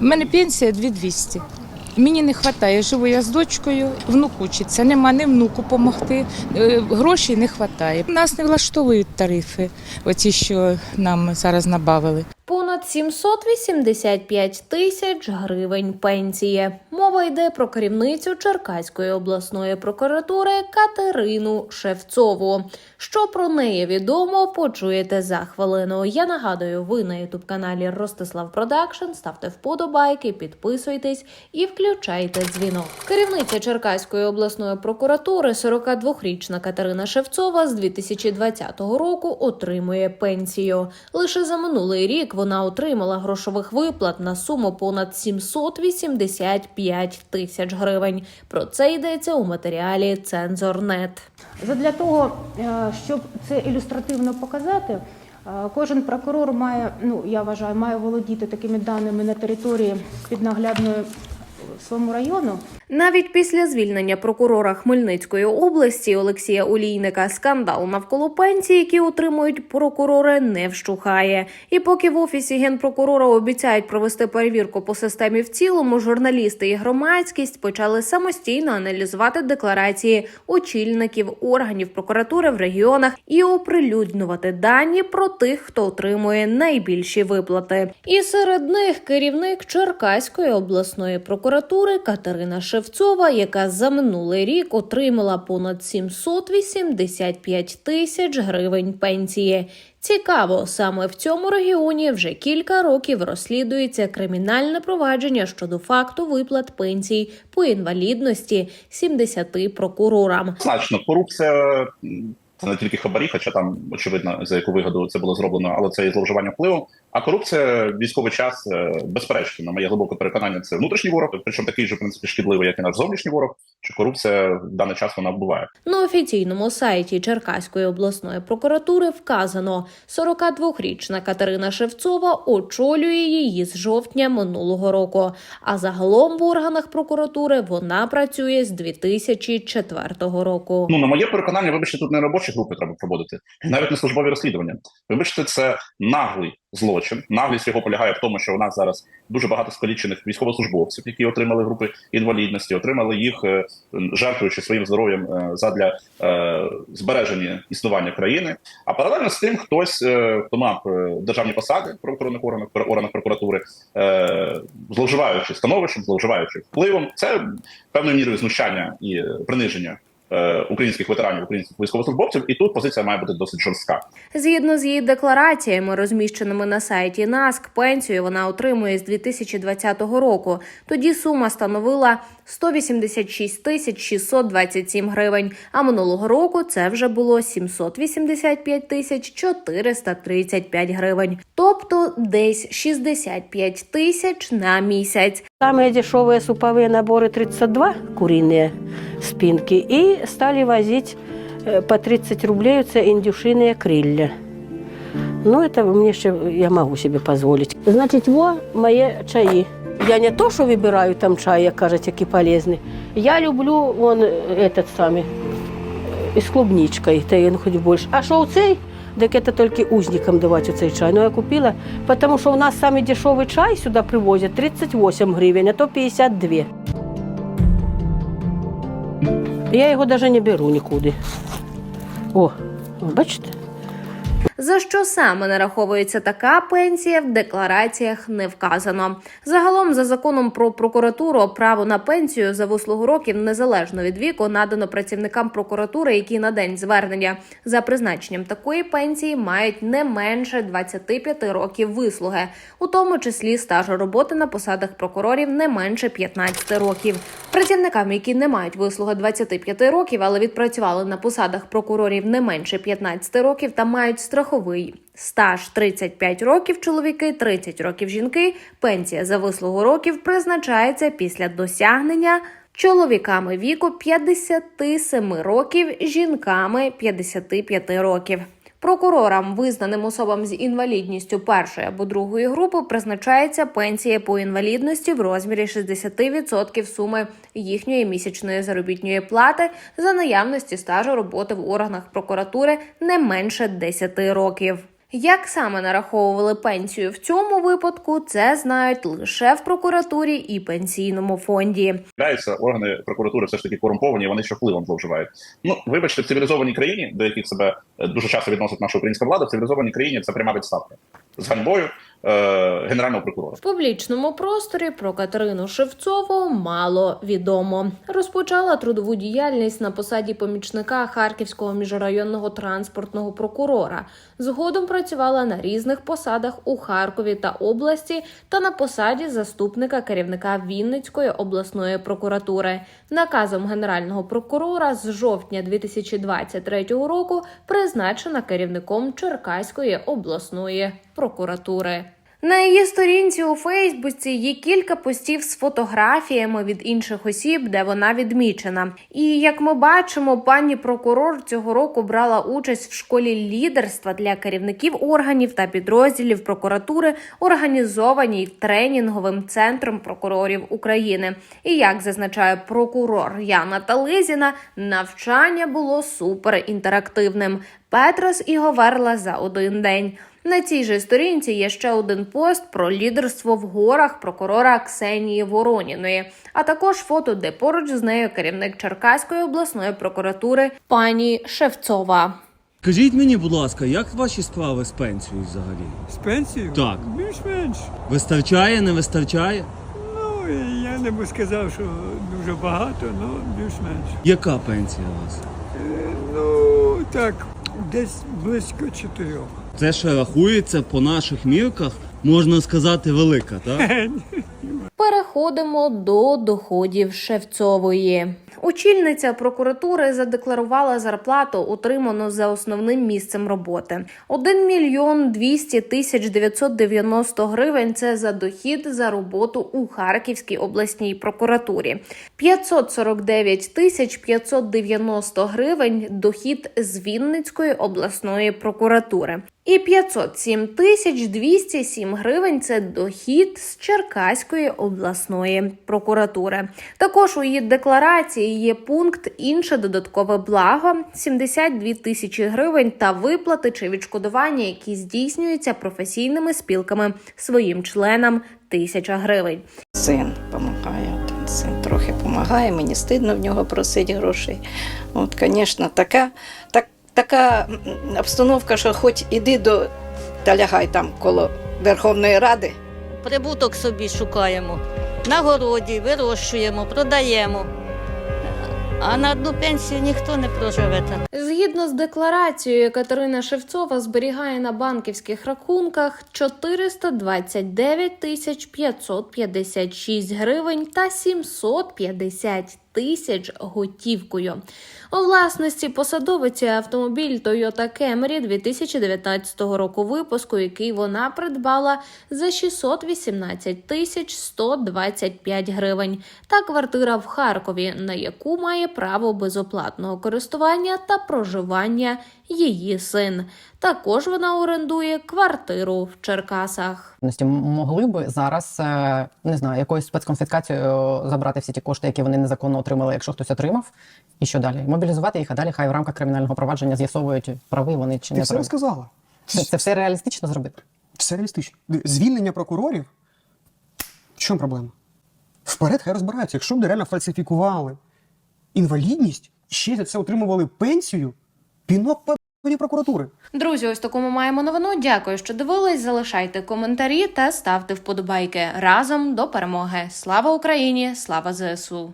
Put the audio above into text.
У мене пенсія 2200. Мені не вистачає, живу я з дочкою, внук учиться, нема ні внуку допомогти, грошей не вистачає. Нас не влаштовують тарифи, оці, що нам зараз набавили. Понад 785 тисяч гривень пенсії. Мова йде про керівницю Черкаської обласної прокуратури Катерину Шевцову. Що про неї відомо, почуєте за хвилину. Я нагадую, ви на ютуб каналі Ростислав Продакшн. Ставте вподобайки, підписуйтесь і включайте дзвінок. Керівниця Черкаської обласної прокуратури, 42-річна Катерина Шевцова, з 2020 року отримує пенсію. Лише за минулий рік вона отримала грошових виплат на суму понад 785 тисяч гривень. Про це йдеться у матеріалі Цензорнет. Задля того, е, щоб це ілюстративно показати, е, кожен прокурор має, ну я вважаю, має володіти такими даними на території піднаглядної е, своєму району. Навіть після звільнення прокурора Хмельницької області Олексія Олійника скандал навколо пенсій, які отримують прокурори, не вщухає. І поки в офісі генпрокурора обіцяють провести перевірку по системі в цілому, журналісти і громадськість почали самостійно аналізувати декларації очільників органів прокуратури в регіонах і оприлюднювати дані про тих, хто отримує найбільші виплати. І серед них керівник Черкаської обласної прокуратури Катерина Шевцова, яка за минулий рік отримала понад 785 тисяч гривень пенсії. Цікаво, саме в цьому регіоні вже кілька років розслідується кримінальне провадження щодо факту виплат пенсій по інвалідності 70 прокурорам. Значно корупція це не тільки хабарі, хоча там очевидно за яку вигоду це було зроблено, але це і зловживання впливом. А корупція військовий час е, безперечно, на моє глибоке переконання, це внутрішній ворог, причому такий же в принципі шкідливий, як і наш зовнішній ворог. Що корупція в даний час вона буває. На офіційному сайті Черкаської обласної прокуратури вказано, 42-річна Катерина Шевцова очолює її з жовтня минулого року. А загалом в органах прокуратури вона працює з 2004 року. Ну на моє переконання, вибачте, тут не робочі групи треба проводити, навіть не службові розслідування. Вибачте, це наглий злочин. Наглість його полягає в тому, що у нас зараз дуже багато скалічених військовослужбовців, які отримали групи інвалідності, отримали їх е, жертвуючи своїм здоров'ям е, задля е, збереження існування країни. А паралельно з тим, хтось хто мав державні посади в правоохоронних органах органах прокуратури, зловживаючи становищем, зловживаючи впливом, це певною мірою знущання і приниження. е, Українських ветеранів, українських військовослужбовців, і тут позиція має бути досить жорстка. Згідно з її деклараціями, розміщеними на сайті НАСК, пенсію вона отримує з 2020 року. Тоді сума становила 186 тисяч 627 гривень. А минулого року це вже було 785 тисяч 435 гривень. Тобто десь 65 тисяч на місяць. Самые дешевые суповые наборы 32 куриные спинки и стали возить э, по 30 рублей це индюшиные крылья. Ну, это мне ще я могу себе позволить. Значить, во мої чаї. Я не то, що вибираю там чай, як кажуть, які полезні. Я люблю вон этот самий із клубничкою, та він хоч більше. А що цей? Так это тільки узникам давати цей чай. Ну я купила, тому що у нас самий дешевий чай сюди привозять 38 гривень, а то 52. Я його навіть не беру нікуди. О, бачите? За що саме нараховується така пенсія, в деклараціях не вказано. Загалом, за законом про прокуратуру, право на пенсію за вислугу років незалежно від віку надано працівникам прокуратури, які на день звернення за призначенням такої пенсії мають не менше 25 років вислуги, у тому числі стажу роботи на посадах прокурорів не менше 15 років. Працівникам, які не мають вислуги 25 років, але відпрацювали на посадах прокурорів не менше 15 років та мають страховий стаж 35 років чоловіки, 30 років жінки. Пенсія за вислугу років призначається після досягнення чоловіками віку 57 років, жінками 55 років. Прокурорам, визнаним особам з інвалідністю першої або другої групи, призначається пенсія по інвалідності в розмірі 60% суми їхньої місячної заробітної плати за наявності стажу роботи в органах прокуратури не менше 10 років. Як саме нараховували пенсію в цьому випадку, це знають лише в прокуратурі і пенсійному фонді. Дається органи прокуратури все ж таки корумповані, вони ще впливом зловживають. Ну вибачте, в цивілізованій країні, до яких себе е, дуже часто відносить наша українська влада, в цивілізованій країні це пряма відставка з ганьбою генерального прокурора. В публічному просторі про Катерину Шевцову мало відомо. Розпочала трудову діяльність на посаді помічника Харківського міжрайонного транспортного прокурора. Згодом працювала на різних посадах у Харкові та області та на посаді заступника керівника Вінницької обласної прокуратури. Наказом генерального прокурора з жовтня 2023 року призначена керівником Черкаської обласної прокуратури. На її сторінці у Фейсбуці є кілька постів з фотографіями від інших осіб, де вона відмічена. І як ми бачимо, пані прокурор цього року брала участь в школі лідерства для керівників органів та підрозділів прокуратури, організованій тренінговим центром прокурорів України. І як зазначає прокурор Яна Тализіна, навчання було суперінтерактивним. Петрос і Говерла за один день. На цій же сторінці є ще один пост про лідерство в горах прокурора Ксенії Вороніної, а також фото, де поруч з нею керівник Черкаської обласної прокуратури пані Шевцова. Скажіть мені, будь ласка, як ваші справи з пенсією взагалі? З пенсією? Так. Більш-менш. Вистачає, не вистачає? Ну, я не би сказав, що дуже багато, але більш-менш. Яка пенсія у вас? Е, Ну, так, десь близько чотирьох. Це ще рахується по наших мірках, можна сказати, велика, так? Переходимо до доходів Шевцової. Очільниця прокуратури задекларувала зарплату, отриману за основним місцем роботи. 1 мільйон 200 тисяч 990 гривень – це за дохід за роботу у Харківській обласній прокуратурі. 549 тисяч 590 гривень – дохід з Вінницької обласної прокуратури. І 507 тисяч 207 гривень – це дохід з Черкаської обласної прокуратури. Також у її декларації є пункт інше додаткове благо 72 тисячі гривень та виплати чи відшкодування, які здійснюються професійними спілками своїм членам тисяча гривень. Син допомагає, один син трохи допомагає, мені стидно в нього просити грошей. От, звісно, така, так, така обстановка, що хоч іди до та лягай там коло Верховної Ради. Прибуток собі шукаємо. На городі вирощуємо, продаємо. А на одну пенсію ніхто не проживе так. Згідно з декларацією, Катерина Шевцова зберігає на банківських рахунках 429 тисяч 556 гривень та 750 тисяч готівкою. У власності посадовиці автомобіль Toyota Camry 2019 року випуску, який вона придбала за 618 тисяч 125 гривень, та квартира в Харкові, на яку має право безоплатного користування та проживання її син. Також вона орендує квартиру в Черкасах. Могли би зараз е, не знаю, якоюсь спецконфіскацією забрати всі ті кошти, які вони незаконно отримали, якщо хтось отримав, і що далі? Мобілізувати їх, а далі хай в рамках кримінального провадження з'ясовують, прави вони чи Ти не все прави. розказала. Це, це все реалістично зробити. Все реалістично. Звільнення прокурорів. В чому проблема? Вперед, хай розбираються. Якщо б реально фальсифікували інвалідність, ще за це отримували пенсію, пінок по прокуратури. Друзі, ось таку ми маємо новину. Дякую, що дивились. Залишайте коментарі та ставте вподобайки разом до перемоги. Слава Україні! Слава ЗСУ!